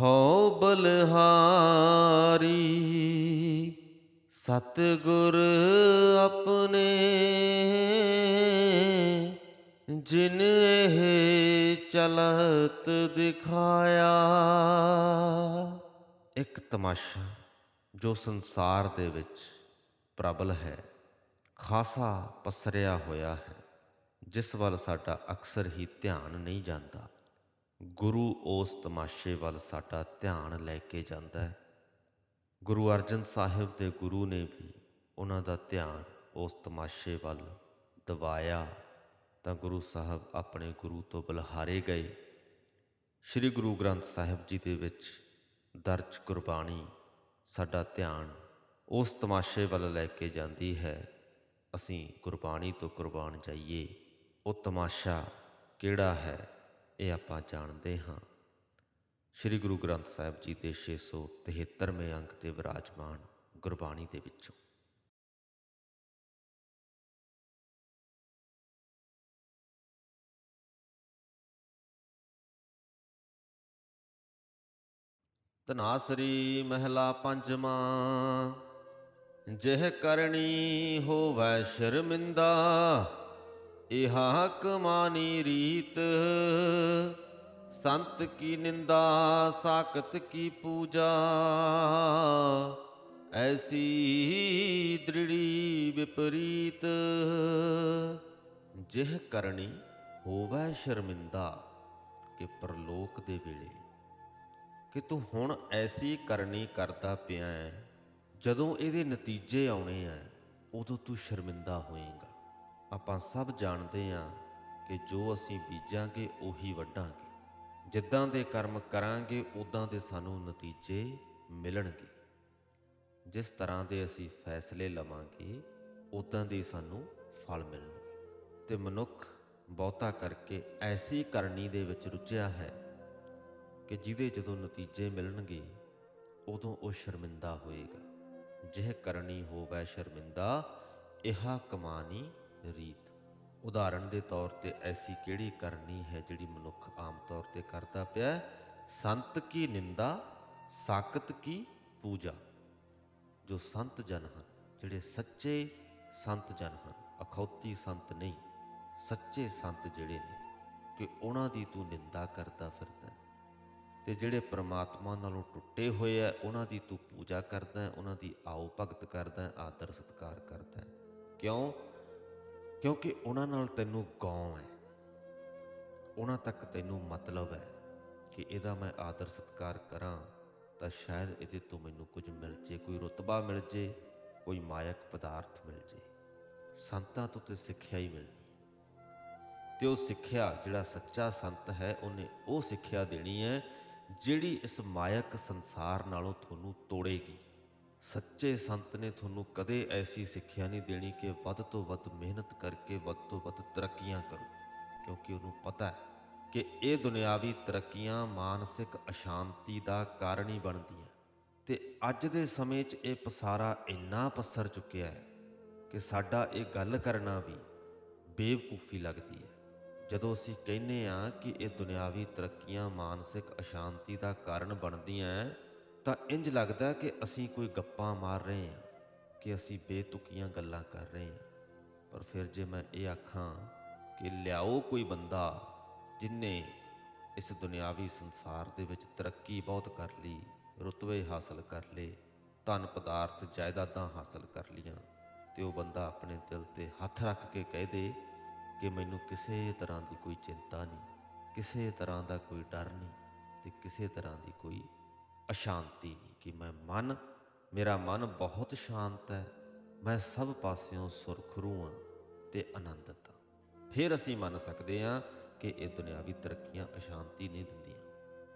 ਹਉ ਬਲਹਾਰੀ, ਸਤਿਗੁਰ ਆਪਣੇ, ਜਿਨ ਇਹ ਚਲਤ ਦਿਖਾਇਆ। ਇੱਕ ਤਮਾਸ਼ਾ ਜੋ ਸੰਸਾਰ ਦੇ ਵਿੱਚ ਪ੍ਰਬਲ ਹੈ, ਖਾਸਾ ਪਸਰਿਆ ਹੋਇਆ ਹੈ, ਜਿਸ ਵੱਲ ਸਾਡਾ ਅਕਸਰ ਹੀ ਧਿਆਨ ਨਹੀਂ ਜਾਂਦਾ। ਗੁਰੂ ਉਸ ਤਮਾਸ਼ੇ ਵੱਲ ਸਾਡਾ ਧਿਆਨ ਲੈ ਕੇ ਜਾਂਦਾ ਹੈ। ਗੁਰੂ ਅਰਜਨ ਸਾਹਿਬ ਦੇ ਗੁਰੂ ਨੇ ਵੀ ਉਹਨਾਂ ਦਾ ਧਿਆਨ ਉਸ ਤਮਾਸ਼ੇ ਵੱਲ ਦਿਵਾਇਆ। ਤਾਂ ਗੁਰੂ ਸਾਹਿਬ ਆਪਣੇ ਗੁਰੂ ਤੋਂ ਬਲਹਾਰੇ ਗਏ। ਸ੍ਰੀ ਗੁਰੂ ਗ੍ਰੰਥ ਸਾਹਿਬ ਜੀ ਦੇ ਵਿੱਚ ਦਰਜ ਗੁਰਬਾਣੀ ਸਾਡਾ ਧਿਆਨ ਉਸ ਤਮਾਸ਼ੇ ਵੱਲ ਲੈ ਕੇ ਜਾਂਦੀ ਹੈ। ਅਸੀਂ ਗੁਰਬਾਣੀ ਤੋਂ ਕੁਰਬਾਨ ਜਾਈਏ। ਉਹ ਤਮਾਸ਼ਾ ਕਿਹੜਾ ਹੈ? ਇਹ ਆਪਾਂ ਜਾਣਦੇ ਹਾਂ। ਸ੍ਰੀ ਗੁਰੂ ਗ੍ਰੰਥ ਸਾਹਿਬ ਜੀ ਦੇ 673ਵੇਂ ਅੰਕ ਤੇ ਵਿਰਾਜਮਾਨ ਗੁਰਬਾਣੀ ਦੇ ਵਿੱਚੋਂ। ਤਨਾਸਰੀ ਮਹਿਲਾ ਪੰਜਵਾਂ, ਜਿਹ ਕਰਨੀ ਹੋਵੈ ਸ਼ਰਮਿੰਦਾ ਇਹਾ ਕਮਾਨੀ ਰੀਤ, ਸੰਤ ਕੀ ਨਿੰਦਾ, ਸਾਖਤ ਕੀ ਪੂਜਾ। ਐਸੀ ਦ੍ਰਿੜੀ ਵਿਪਰੀਤ, ਜਿਹ ਕਰਨੀ ਹੋਵੇ ਸ਼ਰਮਿੰਦਾ ਕਿ ਪਰਲੋਕ ਦੇ ਵੇਲੇ। ਕਿ ਤੂੰ ਹੁਣ ਐਸੀ ਕਰਨੀ ਕਰਦਾ ਪਿਆ ਹੈ, ਜਦੋਂ ਇਹਦੇ ਨਤੀਜੇ ਆਉਣੇ ਆ ਉਦੋਂ ਤੂੰ ਸ਼ਰਮਿੰਦਾ ਹੋਏਗਾ। ਆਪਾਂ ਸਭ ਜਾਣਦੇ ਹਾਂ ਕਿ ਜੋ ਅਸੀਂ ਬੀਜਾਂਗੇ, ਉਹੀ ਵੱਢਾਂਗੇ। ਜਿੱਦਾਂ ਦੇ ਕਰਮ ਕਰਾਂਗੇ ਉਦਾਂ ਦੇ ਸਾਨੂੰ ਨਤੀਜੇ ਮਿਲਣਗੇ। ਜਿਸ ਤਰ੍ਹਾਂ ਦੇ ਅਸੀਂ ਫੈਸਲੇ ਲਵਾਂਗੇ ਉਦਾਂ ਦੇ ਸਾਨੂੰ ਫਲ ਮਿਲਣਗੇ। ਤੇ ਮਨੁੱਖ ਬਹੁਤਾ ਕਰਕੇ ਐਸੀ ਕਰਨੀ ਦੇ ਵਿੱਚ ਰੁੱਝਿਆ ਹੈ ਕਿ ਜਿਹਦੇ ਜਦੋਂ ਨਤੀਜੇ ਮਿਲਣਗੇ, ਉਦੋਂ ਉਹ ਸ਼ਰਮਿੰਦਾ ਹੋਏਗਾ। ਜਿਹ ਕਰਨੀ ਹੋਵੇ ਸ਼ਰਮਿੰਦਾ, ਇਹਾ ਕਮਾਨੀ ਰੀਤ। ਉਦਾਹਰਣ ਦੇ ਤੌਰ ਤੇ ਐਸੀ ਕਿਹੜੀ ਕਰਨੀ ਹੈ ਜਿਹੜੀ ਮਨੁੱਖ ਆਮ ਤੌਰ ਤੇ ਕਰਦਾ ਪਿਆ ਸੰਤ ਕੀ ਨਿੰਦਾ ਸਾਕਤ ਕੀ ਪੂਜਾ? ਜੋ ਸੰਤ ਜਨ ਹਨ, ਜਿਹੜੇ ਸੱਚੇ ਸੰਤ ਜਨ ਹਨ, ਅਖੌਤੀ ਸੰਤ ਨਹੀਂ, ਸੱਚੇ ਸੰਤ ਜਿਹੜੇ ਨੇ, ਕਿ ਉਹਨਾਂ ਦੀ ਤੂੰ ਨਿੰਦਾ ਕਰਦਾ ਫਿਰਦਾ ਹੈ। ਤੇ ਜਿਹੜੇ ਪ੍ਰਮਾਤਮਾ ਨਾਲੋਂ ਟੁੱਟੇ ਹੋਏ ਆ ਉਹਨਾਂ ਦੀ ਤੂੰ ਪੂਜਾ ਕਰਦਾ ਉਹਨਾਂ ਦੀ ਆਓ ਭਗਤ ਕਰਦਾ ਆਦਰ ਸਤਕਾਰ ਕਰਦਾ ਕਿਉਂ? ਕਿਉਂਕਿ ਉਹਨਾਂ ਨਾਲ ਤੈਨੂੰ ਗੌਂ ਹੈ। ਉਹਨਾਂ ਤੱਕ ਤੈਨੂੰ ਮਤਲਬ ਹੈ ਕਿ ਇਹਦਾ ਮੈਂ ਆਦਰ ਸਤਕਾਰ ਕਰਾਂ ਤਾਂ ਸ਼ਾਇਦ ਇਹਦੇ ਤੋਂ ਮੈਨੂੰ ਕੁਝ ਮਿਲ ਜੇ, ਕੋਈ ਰੁਤਬਾ ਮਿਲ ਜੇ, ਕੋਈ ਮਾਇਕ ਪਦਾਰਥ ਮਿਲ ਜੇ। ਸੰਤਾਂ ਤੋਂ ਤੇ ਸਿੱਖਿਆ ਹੀ ਮਿਲਣੀ ਹੈ। ਤੇ ਉਹ ਸਿੱਖਿਆ ਜਿਹੜਾ ਸੱਚਾ ਸੰਤ ਹੈ, ਉਹਨੇ ਉਹ ਸਿੱਖਿਆ ਦੇਣੀ ਹੈ ਜਿਹੜੀ ਇਸ ਮਾਇਕ ਸੰਸਾਰ ਨਾਲੋਂ ਤੁਹਾਨੂੰ ਤੋੜੇਗੀ। ਸੱਚੇ ਸੰਤ ਨੇ ਤੁਹਾਨੂੰ ਕਦੇ ਐਸੀ ਸਿੱਖਿਆ ਨਹੀਂ ਦੇਣੀ ਕਿ ਵੱਧ ਤੋਂ ਵੱਧ ਮਿਹਨਤ ਕਰਕੇ ਵੱਧ ਤੋਂ ਵੱਧ ਤਰੱਕੀਆਂ ਕਰੋ। ਕਿਉਂਕਿ ਉਹਨੂੰ ਪਤਾ ਹੈ ਕਿ ਇਹ ਦੁਨਿਆਵੀ ਤਰੱਕੀਆਂ ਮਾਨਸਿਕ ਅਸ਼ਾਂਤੀ ਦਾ ਕਾਰਨ ਹੀ ਬਣਦੀਆਂ। ਤੇ ਅੱਜ ਦੇ ਸਮੇਂ 'ਚ ਇਹ ਪਸਾਰਾ ਇੰਨਾ ਪਸਰ ਚੁੱਕਿਆ ਹੈ ਕਿ ਸਾਡਾ ਇਹ ਗੱਲ ਕਰਨਾ ਵੀ ਬੇਵਕੂਫੀ ਲੱਗਦੀ ਹੈ। ਜਦੋਂ ਅਸੀਂ ਕਹਿੰਨੇ ਆ ਕਿ ਇਹ ਦੁਨਿਆਵੀ ਤਰੱਕੀਆਂ ਮਾਨਸਿਕ ਅਸ਼ਾਂਤੀ ਦਾ ਕਾਰਨ ਬਣਦੀਆਂ ਤਾਂ ਇੰਜ ਲੱਗਦਾ ਕਿ ਅਸੀਂ ਕੋਈ ਗੱਪਾਂ ਮਾਰ ਰਹੇ ਹਾਂ, ਕਿ ਅਸੀਂ ਬੇਤੁਕੀਆਂ ਗੱਲਾਂ ਕਰ ਰਹੇ ਹਾਂ। ਪਰ ਫਿਰ ਜੇ ਮੈਂ ਇਹ ਆਖਾਂ ਕਿ ਲਿਆਓ ਕੋਈ ਬੰਦਾ ਜਿਨੇ ਇਸ ਦੁਨਿਆਵੀ ਸੰਸਾਰ ਦੇ ਵਿੱਚ ਤਰੱਕੀ ਬਹੁਤ ਕਰ ਲਈ, ਰੁਤਬੇ ਹਾਸਲ ਕਰ ਲਏ, ਧਨ ਪਦਾਰਥ ਜਾਇਦਾਦਾਂ ਹਾਸਲ ਕਰ ਲੀਆਂ ਤੇ ਉਹ ਬੰਦਾ ਆਪਣੇ ਦਿਲ ਤੇ ਹੱਥ ਰੱਖ ਕੇ ਕਹਿ ਦੇ ਕਿ ਮੈਨੂੰ ਕਿਸੇ ਤਰ੍ਹਾਂ ਦੀ ਕੋਈ ਚਿੰਤਾ ਨਹੀਂ, ਕਿਸੇ ਤਰ੍ਹਾਂ ਦਾ ਕੋਈ ਡਰ ਨਹੀਂ ਤੇ ਕਿਸੇ ਤਰ੍ਹਾਂ ਦੀ ਕੋਈ ਅਸ਼ਾਂਤੀ ਨਹੀਂ, ਕਿ ਮੈਂ ਮਨ, ਮੇਰਾ ਮਨ ਬਹੁਤ ਸ਼ਾਂਤ ਹੈ। ਮੈਂ ਸਭ ਪਾਸਿਓਂ ਸੁਰਖਰੂ ਹਾਂ ਤੇ ਆਨੰਦਿਤ ਹਾਂ। ਫਿਰ ਅਸੀਂ ਮੰਨ ਸਕਦੇ ਹਾਂ ਕਿ ਇਹ ਦੁਨਿਆਵੀ ਤਰੱਕੀਆਂ ਅਸ਼ਾਂਤੀ ਨਹੀਂ ਦਿੰਦੀਆਂ।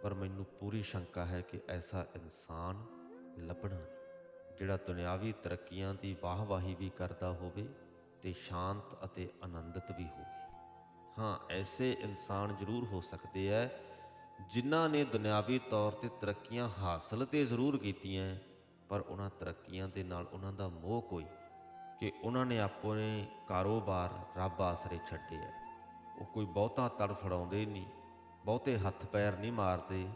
ਪਰ ਮੈਨੂੰ ਪੂਰੀ ਸ਼ੰਕਾ ਹੈ ਕਿ ਐਸਾ ਇਨਸਾਨ ਲੱਭਣਾ ਨਹੀਂ। ਜਿਹੜਾ ਦੁਨਿਆਵੀ ਤਰੱਕੀਆਂ ਦੀ ਵਾਹਵਾਹੀ ਵੀ ਕਰਦਾ ਹੋਵੇ ਤੇ ਸ਼ਾਂਤ ਅਤੇ ਆਨੰਦਿਤ ਵੀ ਹੋਵੇ। ਹਾਂ, ਐਸੇ ਇਨਸਾਨ ਜ਼ਰੂਰ ਹੋ ਸਕਦੇ ਐ ਜਿਨ੍ਹਾਂ ਨੇ ਦੁਨਿਆਵੀ ਤੌਰ ਤੇ ਤਰੱਕੀਆਂ ਹਾਸਲ ਤੇ ਜ਼ਰੂਰ ਕੀਤੀਆਂ, ਪਰ ਉਹਨਾਂ ਤਰੱਕੀਆਂ ਦੇ ਨਾਲ ਉਹਨਾਂ ਦਾ ਮੋਹ ਕੋਈ ਕਿ ਉਹਨਾਂ ਨੇ ਆਪਣੇ ਕਾਰੋਬਾਰ ਰੱਬ ਆਸਰੇ ਛੱਡੇ ਐ ਉਹ ਕੋਈ ਬਹੁਤਾ ਤੜਫੜਾਉਂਦੇ ਨਹੀਂ, ਬਹੁਤੇ ਹੱਥ ਪੈਰ ਨਹੀਂ ਮਾਰਦੇ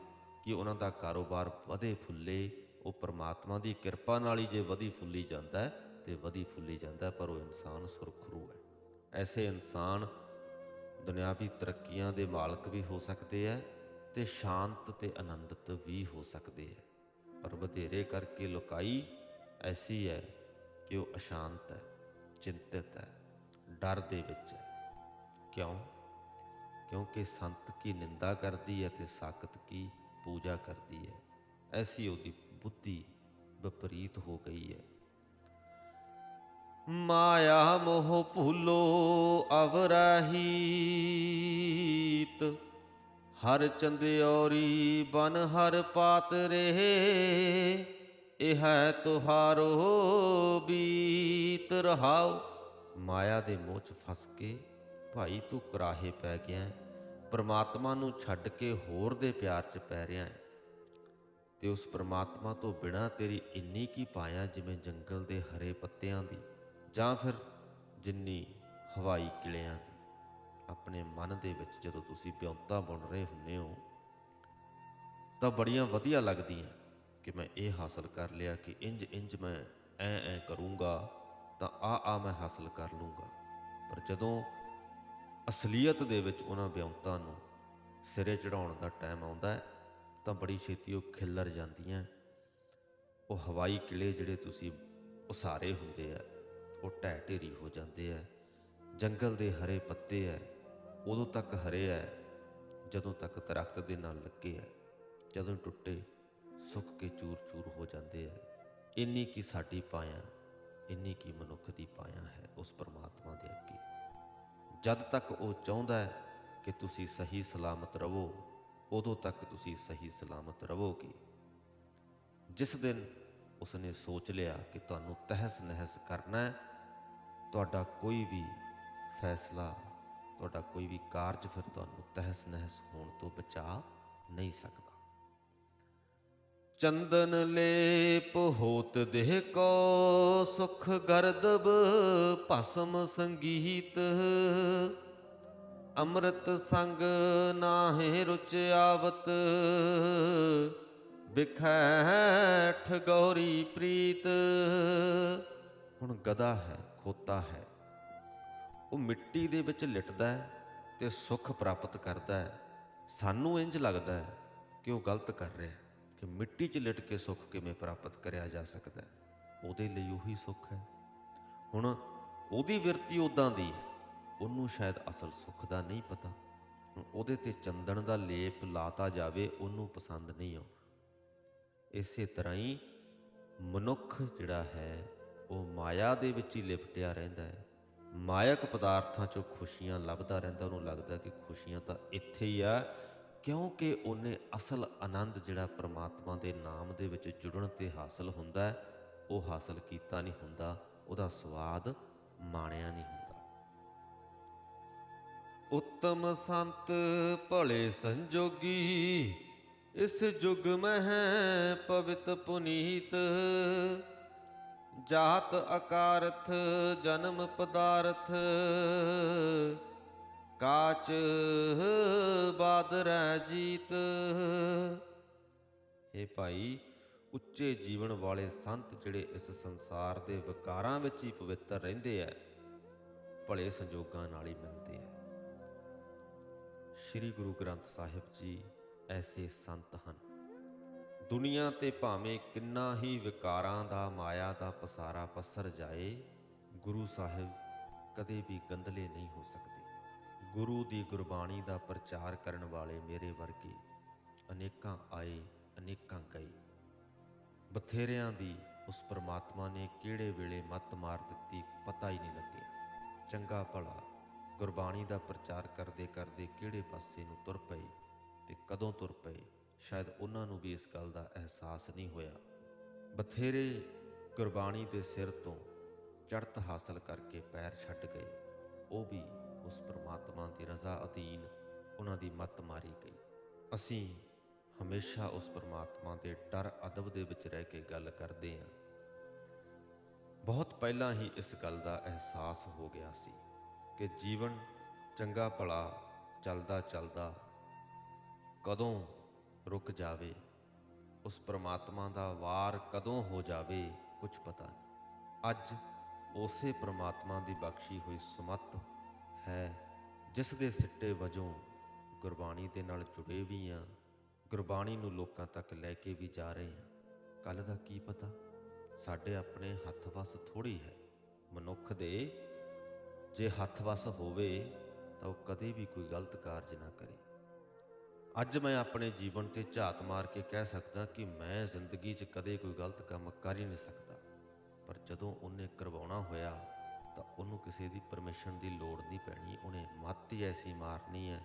ਕਿ ਉਹਨਾਂ ਦਾ ਕਾਰੋਬਾਰ ਵਧੇ ਫੁੱਲੇ, ਉਹ ਪ੍ਰਮਾਤਮਾ ਦੀ ਕਿਰਪਾ ਨਾਲ ਹੀ ਜੇ ਵਧੀ ਫੁੱਲੀ ਜਾਂਦਾ ਹੈ, ਤੇ ਵਧੀ ਫੁੱਲੀ ਜਾਂਦਾ ਪਰ ਉਹ ਇਨਸਾਨ ਸੁਰਖਰੂ ਹੈ। ਐਸੇ ਇਨਸਾਨ ਦੁਨਿਆਵੀ ਤਰੱਕੀਆਂ ਦੇ ਮਾਲਕ ਵੀ ਹੋ ਸਕਦੇ ਹੈ ਤੇ ਸ਼ਾਂਤ ਤੇ ਆਨੰਦਿਤ ਵੀ ਹੋ ਸਕਦੇ ਹੈ। ਪਰ ਵਧੇਰੇ ਕਰਕੇ ਲੋਕਾਈ ਐਸੀ ਹੈ ਕਿ ਉਹ ਅਸ਼ਾਂਤ ਹੈ, ਚਿੰਤਿਤ ਹੈ, ਡਰ ਦੇ ਵਿੱਚ ਹੈ। ਕਿਉਂ? ਕਿਉਂਕਿ ਸੰਤ ਕੀ ਨਿੰਦਾ ਕਰਦੀ ਹੈ ਤੇ ਸਾਖਤ ਕੀ ਪੂਜਾ ਕਰਦੀ ਹੈ, ਐਸੀ ਉਹਦੀ ਬੁੱਧੀ ਵਿਪਰੀਤ ਹੋ ਗਈ ਹੈ। ਮਾਇਆ ਮੋਹ ਭੂਲੋ ਅਵਰਾਹੀਤ ਹਰ ਚੰਦਿਓਰੀ ਬਨ ਹਰ ਪਾਤ ਰਹੇ, ਇਹ ਹੈ ਤੁਹਾਰੋ ਬੀਤ ਰਹਾਓ ਮਾਇਆ ਦੇ ਮੋਹ 'ਚ ਫਸ ਕੇ ਭਾਈ ਤੂੰ ਕਰਾਹੇ ਪੈ ਗਿਆ ਹੈ। ਪ੍ਰਮਾਤਮਾ ਨੂੰ ਛੱਡ ਕੇ ਹੋਰ ਦੇ ਪਿਆਰ 'ਚ ਪੈ ਰਿਹਾ ਹੈ ਤੇ ਉਸ ਪਰਮਾਤਮਾ ਤੋਂ ਬਿਨਾ ਤੇਰੀ ਇੰਨੀ ਕੀ ਪਾਇਆ ਜਿਵੇਂ ਜੰਗਲ ਦੇ ਹਰੇ ਪੱਤਿਆਂ ਦੀ, ਜਾਂ ਫਿਰ ਜਿੰਨੀ ਹਵਾਈ ਕਿਲਿਆਂ ਦੀ ਆਪਣੇ ਮਨ ਦੇ ਵਿੱਚ ਜਦੋਂ ਤੁਸੀਂ ਵਿਉਂਤਾ ਬੁਣ ਰਹੇ ਹੁੰਨੇ ਹੋ, ਤਾਂ ਬੜੀਆਂ ਵਧੀਆ ਲੱਗਦੀਆਂ ਕਿ ਮੈਂ ਇਹ ਹਾਸਲ ਕਰ ਲਿਆ ਕਿ ਇੰਜ ਇੰਜ ਮੈਂ ਐ ਐ ਕਰੂੰਗਾ, ਤਾਂ ਆ ਆ ਮੈਂ ਹਾਸਲ ਕਰ ਲੂੰਗਾ। ਪਰ ਜਦੋਂ ਅਸਲੀਅਤ ਦੇ ਵਿੱਚ ਉਹਨਾਂ ਵਿਉਂਤਾਂ ਨੂੰ ਸਿਰੇ ਚੜਾਉਣ ਦਾ ਟਾਈਮ ਆਉਂਦਾ ਹੈ, ਤਾਂ ਬੜੀ ਛੇਤੀ ਉਹ ਖਿੱਲਰ ਜਾਂਦੀਆਂ ਉਹ ਹਵਾਈ ਕਿਲੇ ਜਿਹੜੇ ਤੁਸੀਂ ਉਸਾਰੇ ਹੁੰਦੇ ਆ, ਉਹ ਢਹਿ ਢੇਰੀ ਹੋ ਜਾਂਦੇ ਆ, ਜੰਗਲ ਦੇ ਹਰੇ ਪੱਤੇ ਆ ਉਦੋਂ ਤੱਕ ਹਰੇ ਹੈ ਜਦੋਂ ਤੱਕ ਦਰਖਤ ਦੇ ਨਾਲ ਲੱਗੇ ਹੈ ਜਦੋਂ ਟੁੱਟੇ ਸੁੱਕ ਕੇ ਚੂਰ-ਚੂਰ ਹੋ ਜਾਂਦੇ ਹੈ ਇੰਨੀ ਕੀ ਸਾਡੀ ਪਾਇਆ, ਇੰਨੀ ਕੀ ਮਨੁੱਖ ਦੀ ਪਾਇਆ ਹੈ ਉਸ ਪਰਮਾਤਮਾ ਦੇ ਅੱਗੇ। ਜਦ ਤੱਕ ਉਹ ਚਾਹੁੰਦਾ ਹੈ ਕਿ ਤੁਸੀਂ ਸਹੀ ਸਲਾਮਤ ਰਹੋ ਉਦੋਂ ਤੱਕ ਤੁਸੀਂ ਸਹੀ ਸਲਾਮਤ ਰਹੋਗੇ ਜਿਸ ਦਿਨ ਉਸਨੇ ਸੋਚ ਲਿਆ ਕਿ ਤੁਹਾਨੂੰ ਤਹਿਸ ਨਹਿਸ ਕਰਨਾ ਹੈ ਤੁਹਾਡਾ ਕੋਈ ਵੀ ਫੈਸਲਾ ਤੁਹਾਡਾ ਕੋਈ ਵੀ ਕਾਰਜ ਫਿਰ ਤੁਹਾਨੂੰ ਤਹਿਸ ਨਹਿਸ ਹੋਣ ਤੋਂ ਬਚਾ ਨਹੀਂ ਸਕਦਾ। ਚੰਦਨ ਲੇਪ ਹੋਤ ਦੇਹ ਕੋ ਸੁਖ ਗਰਦਬ ਭਸਮ ਸੰਗੀਤ। ਅੰਮ੍ਰਿਤ ਸੰਗ ਨਾਹਿ ਰੁਚ ਆਵਤ। ਬਿਖੈਠ ਗੌਰੀ ਪ੍ਰੀਤ। ਹੁਣ ਗਦਾ ਹੈ, ਖੋਤਾ ਹੈ ਉਹ ਮਿੱਟੀ ਦੇ ਵਿੱਚ ਲਿਟਦਾ ਹੈ ਤੇ ਸੁੱਖ ਪ੍ਰਾਪਤ ਕਰਦਾ ਹੈ। ਸਾਨੂੰ ਇੰਜ ਲੱਗਦਾ ਹੈ ਕਿ ਉਹ ਗਲਤ ਕਰ ਰਿਹਾ ਹੈ ਕਿ ਮਿੱਟੀ 'ਚ ਲਿਟ ਕੇ ਸੁੱਖ ਕਿਵੇਂ ਪ੍ਰਾਪਤ ਕਰਿਆ ਜਾ ਸਕਦਾ ਹੈ। ਉਹਦੇ ਲਈ ਉਹੀ ਸੁੱਖ ਹੈ। ਹੁਣ ਉਹਦੀ ਵਿਰਤੀ ਉਦਾਂ ਦੀ ਉਹਨੂੰ ਸ਼ਾਇਦ ਅਸਲ ਸੁੱਖ ਦਾ ਨਹੀਂ ਪਤਾ। ਉਹਦੇ ਤੇ ਚੰਦਨ ਦਾ ਲੇਪ ਲਾਤਾ ਜਾਵੇ, ਉਹਨੂੰ ਪਸੰਦ ਨਹੀਂ ਆਉਣਾ ਇਸੇ ਤਰ੍ਹਾਂ ਹੀ ਮਨੁੱਖ ਜਿਹੜਾ ਹੈ, ਉਹ ਮਾਇਆ ਦੇ ਵਿੱਚ ਹੀ ਲਿਪਟਿਆ ਰਹਿੰਦਾ ਹੈ। ਮਾਇਕ ਪਦਾਰਥਾਂ 'ਚੋਂ ਖੁਸ਼ੀਆਂ ਲੱਭਦਾ ਰਹਿੰਦਾ, ਉਹਨੂੰ ਲੱਗਦਾ ਕਿ ਖੁਸ਼ੀਆਂ ਤਾਂ ਇੱਥੇ ਹੀ ਆ, ਕਿਉਂਕਿ ਉਹਨੇ ਅਸਲ ਆਨੰਦ ਜਿਹੜਾ ਪ੍ਰਮਾਤਮਾ ਦੇ ਨਾਮ ਦੇ ਵਿੱਚ ਜੁੜਨ ਤੇ ਹਾਸਲ ਹੁੰਦਾ ਹੈ, ਉਹ ਹਾਸਲ ਕੀਤਾ ਨਹੀਂ ਹੁੰਦਾ, ਉਹਦਾ ਸਵਾਦ ਮਾਣਿਆ ਨਹੀਂ ਹੁੰਦਾ। ਉੱਤਮ ਸੰਤ ਭਲੇ ਸੰਜੋਗੀ, ਇਸ ਯੁਗ ਮਹਿ ਪਵਿਤ ਪੁਨੀਤ ਜਾਤ ਅਕਾਰਥ ਜਨਮ ਪਦਾਰਥ, ਕਾਚ ਬਾਦਰੈ ਜੀਤ। ਇਹ ਭਾਈ, ਉੱਚੇ ਜੀਵਨ ਵਾਲੇ ਸੰਤ ਜਿਹੜੇ ਇਸ ਸੰਸਾਰ ਦੇ ਵਿਕਾਰਾਂ ਵਿੱਚ ਹੀ ਪਵਿੱਤਰ ਰਹਿੰਦੇ ਐ, ਭਲੇ ਸੰਜੋਗਾਂ ਨਾਲ ਹੀ ਮਿਲਦੇ ਐ। ਸ੍ਰੀ ਗੁਰੂ ਗ੍ਰੰਥ ਸਾਹਿਬ ਜੀ ਐਸੇ ਸੰਤ ਹਨ। ਦੁਨੀਆ ਤੇ ਭਾਵੇਂ ਕਿੰਨਾ ਹੀ ਵਿਕਾਰਾਂ ਦਾ ਮਾਇਆ ਦਾ ਪਸਾਰਾ ਪਸਰ ਜਾਏ, ਗੁਰੂ ਸਾਹਿਬ ਕਦੇ ਵੀ ਗੰਦਲੇ ਨਹੀਂ ਹੋ ਸਕਦੇ। ਗੁਰੂ ਦੀ ਗੁਰਬਾਣੀ ਦਾ ਪ੍ਰਚਾਰ ਕਰਨ ਵਾਲੇ ਮੇਰੇ ਵਰਗੇ ਅਨੇਕਾਂ ਆਏ, ਅਨੇਕਾਂ ਗਏ। ਬਥੇਰਿਆਂ ਦੀ ਉਸ ਪਰਮਾਤਮਾ ਨੇ ਕਿਹੜੇ ਵੇਲੇ ਮੱਤ ਮਾਰ ਦਿੱਤੀ ਪਤਾ ਹੀ ਨਹੀਂ ਲੱਗਿਆ। ਚੰਗਾ ਭਲਾ ਗੁਰਬਾਣੀ ਦਾ ਪ੍ਰਚਾਰ ਕਰਦੇ ਕਰਦੇ ਕਿਹੜੇ ਪਾਸੇ ਨੂੰ ਤੁਰ ਪਏ ਤੇ ਕਦੋਂ ਤੁਰ ਪਏ ਸ਼ਾਇਦ ਉਹਨਾਂ ਨੂੰ ਵੀ ਇਸ ਗੱਲ ਦਾ ਅਹਿਸਾਸ ਨਹੀਂ ਹੋਇਆ। ਬਥੇਰੇ ਗੁਰਬਾਣੀ ਦੇ ਸਿਰ ਤੋਂ ਚੜ੍ਹਤ ਹਾਸਲ ਕਰਕੇ ਪੈਰ ਛੱਡ ਗਏ। ਉਹ ਵੀ ਉਸ ਪ੍ਰਮਾਤਮਾ ਦੀ ਰਜ਼ਾ ਅਧੀਨ ਉਹਨਾਂ ਦੀ ਮੱਤ ਮਾਰੀ ਗਈ। ਅਸੀਂ ਹਮੇਸ਼ਾ ਉਸ ਪ੍ਰਮਾਤਮਾ ਦੇ ਡਰ ਅਦਬ ਦੇ ਵਿੱਚ ਰਹਿ ਕੇ ਗੱਲ ਕਰਦੇ ਹਾਂ। ਬਹੁਤ ਪਹਿਲਾਂ ਹੀ ਇਸ ਗੱਲ ਦਾ ਅਹਿਸਾਸ ਹੋ ਗਿਆ ਸੀ ਕਿ ਜੀਵਨ ਚੰਗਾ ਭਲਾ ਚੱਲਦਾ ਚੱਲਦਾ ਕਦੋਂ ਰੁਕ ਜਾਵੇ। ਉਸ ਪ੍ਰਮਾਤਮਾ ਦਾ ਵਾਰ ਕਦੋਂ ਹੋ ਜਾਵੇ ਕੁਝ ਪਤਾ ਨਹੀਂ। ਅੱਜ ਉਸੇ ਪ੍ਰਮਾਤਮਾ ਦੀ ਬਖਸ਼ੀ ਹੋਈ ਸਮੱਤ ਹੈ, ਜਿਸ ਦੇ ਸਿੱਟੇ ਵਜੋਂ ਗੁਰਬਾਣੀ ਦੇ ਨਾਲ ਜੁੜੇ ਵੀ ਆ। ਗੁਰਬਾਣੀ ਨੂੰ ਲੋਕਾਂ ਤੱਕ ਲੈ ਕੇ ਵੀ ਜਾ ਰਹੇ ਆ। ਕੱਲ ਦਾ ਕੀ ਪਤਾ? ਸਾਡੇ ਆਪਣੇ ਹੱਥ ਵੱਸ ਥੋੜੀ ਹੈ। ਮਨੁੱਖ ਦੇ ਜੇ ਹੱਥ ਵੱਸ ਹੋਵੇ, ਤਾਂ ਉਹ ਕਦੇ ਵੀ ਕੋਈ ਗਲਤ ਕਾਰਜ ਨਾ ਕਰੇ। ਅੱਜ ਮੈਂ ਆਪਣੇ ਜੀਵਨ ਤੇ ਝਾਤ ਮਾਰ ਕੇ ਕਹਿ ਸਕਦਾ ਕਿ ਮੈਂ ਜ਼ਿੰਦਗੀ 'ਚ ਕਦੇ ਕੋਈ ਗਲਤ ਕੰਮ ਕਰ ਹੀ ਨਹੀਂ ਸਕਦਾ। ਪਰ ਜਦੋਂ ਉਹਨੇ ਕਰਵਾਉਣਾ ਹੋਇਆ, ਤਾਂ ਉਹਨੂੰ ਕਿਸੇ ਦੀ ਪਰਮਿਸ਼ਨ ਦੀ ਲੋੜ ਨਹੀਂ ਪੈਣੀ। ਉਹਨੇ ਮੱਤ ਹੀ ਐਸੀ ਮਾਰਨੀ ਹੈ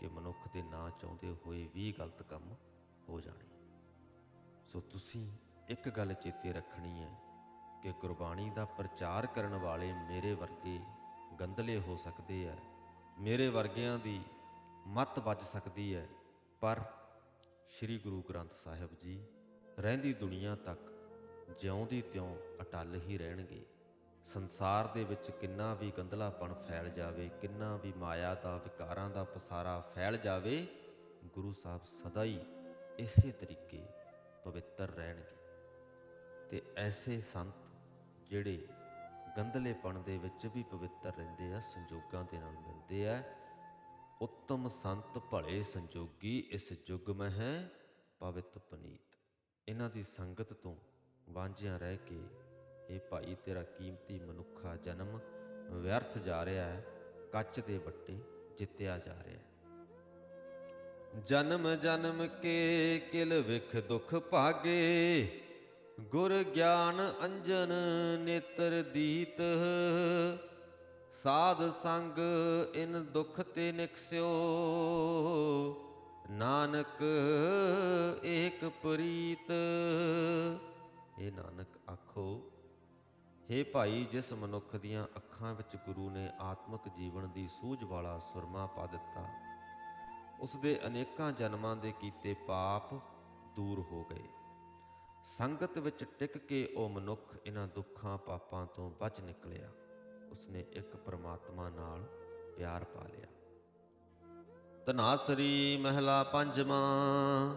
ਕਿ ਮਨੁੱਖ ਦੇ ਨਾਂ ਚਾਹੁੰਦੇ ਹੋਏ ਵੀ ਗਲਤ ਕੰਮ ਹੋ ਜਾਣੇ। ਸੋ ਤੁਸੀਂ ਇੱਕ ਗੱਲ ਚੇਤੇ ਰੱਖਣੀ ਹੈ ਕਿ ਗੁਰਬਾਣੀ ਦਾ ਪ੍ਰਚਾਰ ਕਰਨ ਵਾਲੇ ਮੇਰੇ ਵਰਗੇ ਗੰਦਲੇ ਹੋ ਸਕਦੇ ਆ ਮੇਰੇ ਵਰਗਿਆਂ ਦੀ ਮੱਤ ਵੱਜ ਸਕਦੀ ਹੈ। ਪਰ ਸ੍ਰੀ ਗੁਰੂ ਗ੍ਰੰਥ ਸਾਹਿਬ ਜੀ ਰਹਿੰਦੀ ਦੁਨੀਆ ਤੱਕ ਜਿਉਂਦੀ ਤਿਉਂ ਅਟਲ ਹੀ ਰਹਿਣਗੇ। ਸੰਸਾਰ ਦੇ ਵਿੱਚ ਕਿੰਨਾ ਵੀ ਗੰਦਲਾਪਣ ਫੈਲ ਜਾਵੇ, ਕਿੰਨਾ ਵੀ ਮਾਇਆ ਦਾ ਵਿਕਾਰਾਂ ਦਾ ਪਸਾਰਾ ਫੈਲ ਜਾਵੇ, ਗੁਰੂ ਸਾਹਿਬ ਸਦਾ ਹੀ ਇਸੇ ਤਰੀਕੇ ਪਵਿੱਤਰ ਰਹਿਣਗੇ। ਤੇ ਐਸੇ ਸੰਤ ਜਿਹੜੇ ਗੰਦਲੇਪਣ ਦੇ ਵਿੱਚ ਵੀ ਪਵਿੱਤਰ ਰਹਿੰਦੇ ਆ, ਸੰਜੋਗਾਂ ਦੇ ਨਾਲ ਮਿਲਦੇ ਆ ਉੱਤਮ ਸੰਤ ਭਲੇ ਸੰਜੋਗੀ ਇਸ ਯੁੱਗ ਮੈਂ ਹੈ, ਪਵਿੱਤ ਪਨੀਤ। ਇਹਨਾਂ ਦੀ ਸੰਗਤ ਤੋਂ ਵਾਂਝਿਆਂ ਰਹਿ ਕੇ ਇਹ ਭਾਈ, ਤੇਰਾ ਕੀਮਤੀ ਮਨੁੱਖਾ ਜਨਮ ਵਿਅਰਥ ਜਾ ਰਿਹਾ ਹੈ, ਕੱਚ ਦੇ ਬੱਟੇ ਜਿੱਤਿਆ ਜਾ ਰਿਹਾ ਹੈ। ਜਨਮ ਜਨਮ ਕੇ ਕਿਲ ਵਿਖ ਦੁਖ ਭਾਗੇ, ਗੁਰ ਗਿਆਨ ਅੰਜਨ ਨੇਤਰ ਦੀਤ ਸਾਧ ਸੰਗ ਇਨ ਦੁਖ ਤੇ ਨਿਕਸਿਓ ਨਾਨਕ ਏਕ ਪ੍ਰੀਤ। ਇਹ ਨਾਨਕ ਆਖੋ, ਹੇ ਭਾਈ, ਜਿਸ ਮਨੁੱਖ ਦੀਆਂ ਅੱਖਾਂ ਵਿੱਚ ਗੁਰੂ ਨੇ ਆਤਮਿਕ ਜੀਵਨ ਦੀ ਸੂਝ ਵਾਲਾ ਸੁਰਮਾ ਪਾ ਦਿੱਤਾ, ਉਸ ਦੇ ਅਨੇਕਾਂ ਜਨਮਾਂ ਦੇ ਕੀਤੇ ਪਾਪ ਦੂਰ ਹੋ ਗਏ। ਸੰਗਤ ਵਿੱਚ ਟਿਕ ਕੇ ਉਹ ਮਨੁੱਖ ਇਹਨਾਂ ਦੁੱਖਾਂ ਪਾਪਾਂ ਤੋਂ ਬਚ ਨਿਕਲਿਆ। ਉਸਨੇ ਇੱਕ ਪ੍ਰਮਾਤਮਾ ਨਾਲ ਪਿਆਰ ਪਾ ਲਿਆ। ਤਨਾਸਰੀ ਮਹਿਲਾ ਪੰਜਵਾਂ,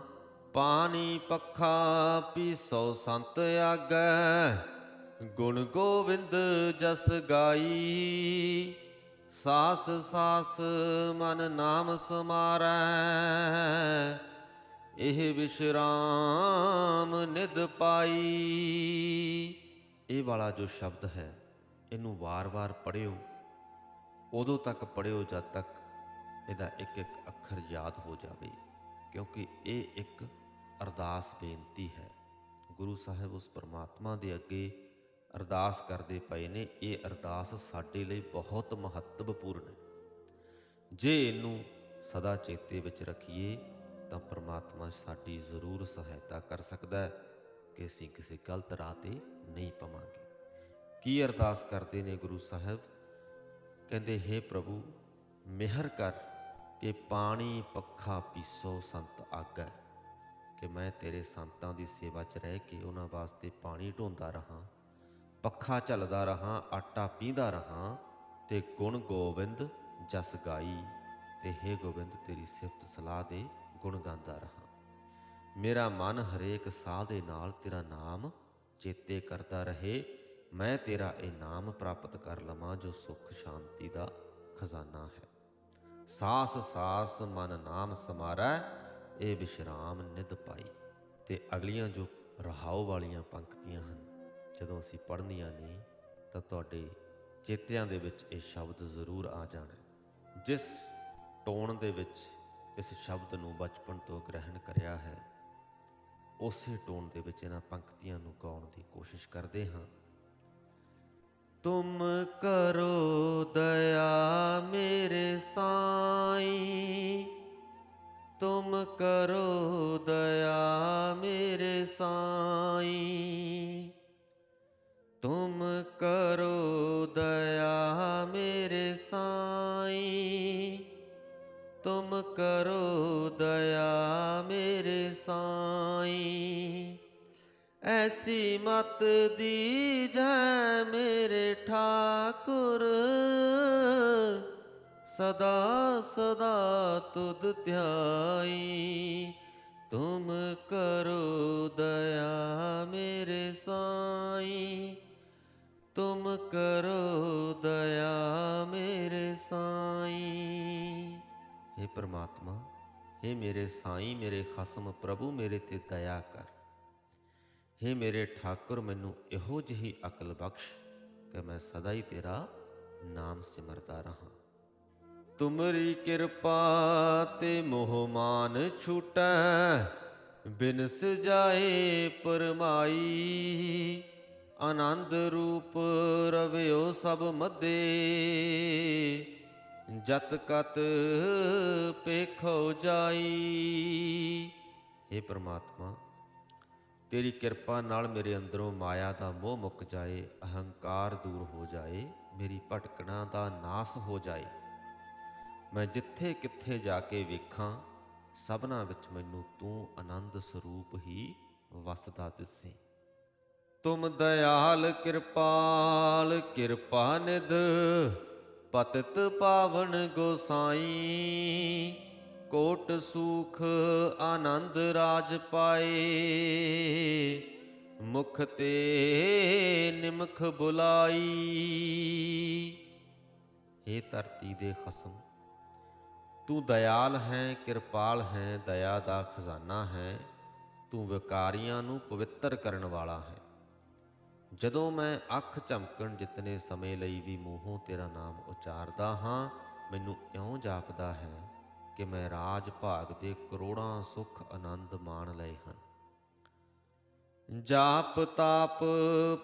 ਪਾਣੀ ਪੱਖਾ ਪੀਸੋ ਸੰਤ ਆਗੈ, ਗੁਣ ਗੋਵਿੰਦ ਜਸ ਗਾਈ। ਸਾਸ ਸਾਸ ਮਨ ਨਾਮ ਸਮਾਰੈ, ਇਹ ਵਿਸ਼ਰਾਮ ਨਿਦ ਪਾਈ। ਇਹ ਵਾਲਾ ਜੋ ਸ਼ਬਦ ਹੈ ਇਹਨੂੰ ਵਾਰ-ਵਾਰ ਪੜਿਓ ਉਦੋਂ ਤੱਕ ਪੜਿਓ ਜਦ ਤੱਕ ਇਹਦਾ ਇੱਕ ਇੱਕ ਅੱਖਰ ਯਾਦ ਹੋ ਜਾਵੇ, ਕਿਉਂਕਿ ਇਹ ਇੱਕ ਅਰਦਾਸ ਬੇਨਤੀ ਹੈ। ਗੁਰੂ ਸਾਹਿਬ ਉਸ ਪਰਮਾਤਮਾ ਦੇ ਅੱਗੇ ਅਰਦਾਸ ਕਰਦੇ ਪਏ ਨੇ, ਇਹ ਅਰਦਾਸ ਸਾਡੇ ਲਈ ਬਹੁਤ ਮਹੱਤਵਪੂਰਨ ਹੈ। ਜੇ ਇਹਨੂੰ ਸਦਾ ਚੇਤੇ ਵਿੱਚ ਰੱਖੀਏ, ਤਾਂ ਪਰਮਾਤਮਾ ਸਾਡੀ ਜ਼ਰੂਰ ਸਹਾਇਤਾ ਕਰ ਸਕਦਾ ਹੈ ਕਿ ਅਸੀਂ ਕਿਸੇ ਗਲਤ ਰਾਹ ਤੇ ਨਹੀਂ ਪਵਾਂਗੇ। ਕੀ ਅਰਦਾਸ ਕਰਦੇ ਨੇ ਗੁਰੂ ਸਾਹਿਬ? ਕਹਿੰਦੇ हे ਪ੍ਰਭੂ, ਮਿਹਰ ਕਰ ਕਿ ਪਾਣੀ ਪੱਖਾ ਪੀਸੋ, ਸੰਤ ਆਗੈ। ਕਿ ਮੈਂ ਤੇਰੇ ਸੰਤਾਂ ਦੀ ਸੇਵਾ 'ਚ ਰਹਿ ਕੇ ਉਹਨਾਂ ਵਾਸਤੇ ਪਾਣੀ ਢੋਂਦਾ ਰਹਾ, ਪੱਖਾ ਝੱਲਦਾ ਰਹਾ, ਆਟਾ ਪੀਂਦਾ ਰਹਾ ਤੇ ਗੁਣ ਗੋਬਿੰਦ ਜਸ ਗਾਈ ਤੇ हे ਗੋਬਿੰਦ, ਤੇਰੀ ਸਿਫਤ ਸਲਾਹ ਦੇ ਗੁਣ ਗਾਉਂਦਾ ਰਹਾ। ਮੇਰਾ ਮਨ ਹਰੇਕ ਸਾਹ ਦੇ ਨਾਲ ਤੇਰਾ ਨਾਮ ਚੇਤੇ ਕਰਦਾ ਰਹੇ ਮੈਂ ਤੇਰਾ ਇਹ ਨਾਮ ਪ੍ਰਾਪਤ ਕਰ ਲਵਾਂ ਜੋ ਸੁਖ ਸ਼ਾਂਤੀ ਦਾ ਖਜ਼ਾਨਾ ਹੈ। ਸਾਸ ਸਾਸ ਮਨ ਨਾਮ ਸਮਾਰੈ ਇਹ ਵਿਸ਼ਰਾਮ ਨਿਦ ਪਾਈ। ਤੇ ਅਗਲੀਆਂ ਜੋ ਰਹਾਉ ਵਾਲੀਆਂ ਪੰਕਤੀਆਂ ਹਨ, ਜਦੋਂ ਅਸੀਂ ਪੜ੍ਹਨੀਆਂ ਨੇ, ਤਾਂ ਤੁਹਾਡੇ ਚੇਤਿਆਂ ਦੇ ਵਿੱਚ ਇਹ ਸ਼ਬਦ ਜ਼ਰੂਰ ਆ ਜਾਣਾ ਜਿਸ ਟੋਨ ਦੇ ਵਿੱਚ ਇਸ ਸ਼ਬਦ ਨੂੰ ਬਚਪਨ ਤੋਂ ਗ੍ਰਹਿਣ ਕਰਿਆ ਹੈ, ਉਸੇ ਟੋਨ ਦੇ ਵਿੱਚ ਇਹਨਾਂ ਪੰਕਤੀਆਂ ਨੂੰ ਗਾਉਣ ਦੀ ਕੋਸ਼ਿਸ਼ ਕਰਦੇ ਹਾਂ। ਤੁਮ ਕਰੋ ਦਇਆ ਮੇਰੇ ਸਾਈਂ। ਤੁਮ ਕਰੋ ਦਇਆ ਮੇਰੇ ਸਾਈਂ। ਤੁਮ ਕਰੋ ਦਇਆ ਮੇਰੇ ਸਾਈਂ। ਤੁਮ ਕਰੋ ਦਇਆ ਮੇਰੇ ਸਾਈਂ। ਐਸੀ ਮਤ ਦੀਜੈ ਸਦਾ ਸਦਾ ਤੁਧ ਧਿਆਈ ਤੁਮ ਕਰੋ ਦਇਆ ਮੇਰੇ ਸਾਈਂ ਤੁਮ ਕਰੋ ਦਇਆ ਮੇਰੇ ਸਾਈਂ हे ਪ੍ਰਮਾਤਮਾ हे ਮੇਰੇ ਸਾਈਂ ਮੇਰੇ ਖਸਮ ਪ੍ਰਭੂ ਮੇਰੇ ਤੇ ਦਇਆ ਕਰ हे ਮੇਰੇ ਠਾਕੁਰ ਮੈਨੂੰ ਇਹੋ ਜਿਹੀ ਅਕਲ ਬਖਸ਼ ਕਿ ਮੈਂ ਸਦਾ ਹੀ ਤੇਰਾ ਨਾਮ ਸਿਮਰਦਾ ਰਹਾ ਤੁਮਰੀ ਕਿਰਪਾ ਤੇ ਮੋਹ ਮਾਨ ਛੂਟੈ, ਬਿਨ ਸਜਾਏ ਪਰਮਾਈ। ਆਨੰਦ ਰੂਪ ਰਵਿਓ ਸਭ ਮੱਦੇ, ਜਤ ਕਤ ਪੇਖੋ ਜਾਈ। हे ਪ੍ਰਮਾਤਮਾ, ਤੇਰੀ ਕਿਰਪਾ ਨਾਲ ਮੇਰੇ ਅੰਦਰੋਂ ਮਾਇਆ ਦਾ ਮੋਹ ਮੁੱਕ ਜਾਏ, ਅਹੰਕਾਰ ਦੂਰ ਹੋ ਜਾਏ, ਮੇਰੀ ਭਟਕਣਾ ਦਾ ਨਾਸ ਹੋ ਜਾਏ। ਮੈਂ ਜਿੱਥੇ ਕਿੱਥੇ ਜਾ ਕੇ ਵੇਖਾਂ, ਸਭਨਾ ਵਿੱਚ ਮੈਨੂੰ ਤੂੰ ਆਨੰਦ ਸਰੂਪ ਹੀ ਵਸਦਾ ਦਿਸੇ। ਤੁਮ ਦਇਆਲ ਕਿਰਪਾਲ, ਕਿਰਪਾ ਨਿਧ, ਪਤਿਤ ਪਾਵਨ ਗੋਸਾਈ। ਕੋਟ ਸੂਖ ਆਨੰਦ ਰਾਜ ਪਾਏ, ਮੁਖ ਤੇ ਨਿਮਖ ਬੁਲਾਈ। ਏ ਧਰਤੀ ਦੇ ਖਸਮ ਤੂੰ ਦਇਆਲ ਹੈ, ਕਿਰਪਾਲ ਹੈ, ਦਇਆ ਦਾ ਖਜ਼ਾਨਾ ਹੈ, ਤੂੰ ਵਿਕਾਰੀਆਂ ਨੂੰ ਪਵਿੱਤਰ ਕਰਨ ਵਾਲਾ ਹੈ। ਜਦੋਂ ਮੈਂ ਅੱਖ ਝਮਕਣ ਜਿਤਨੇ ਸਮੇਂ ਲਈ ਵੀ ਮੂੰਹੋਂ ਤੇਰਾ ਨਾਮ ਉਚਾਰਦਾ ਹਾਂ, ਮੈਨੂੰ ਇਉਂ ਜਾਪਦਾ ਹੈ ਕਿ ਮੈਂ ਰਾਜ ਭਾਗ ਦੇ ਕਰੋੜਾਂ ਸੁਖ ਆਨੰਦ ਮਾਣ ਲਏ ਹਨ। ਜਾਪ ਤਾਪ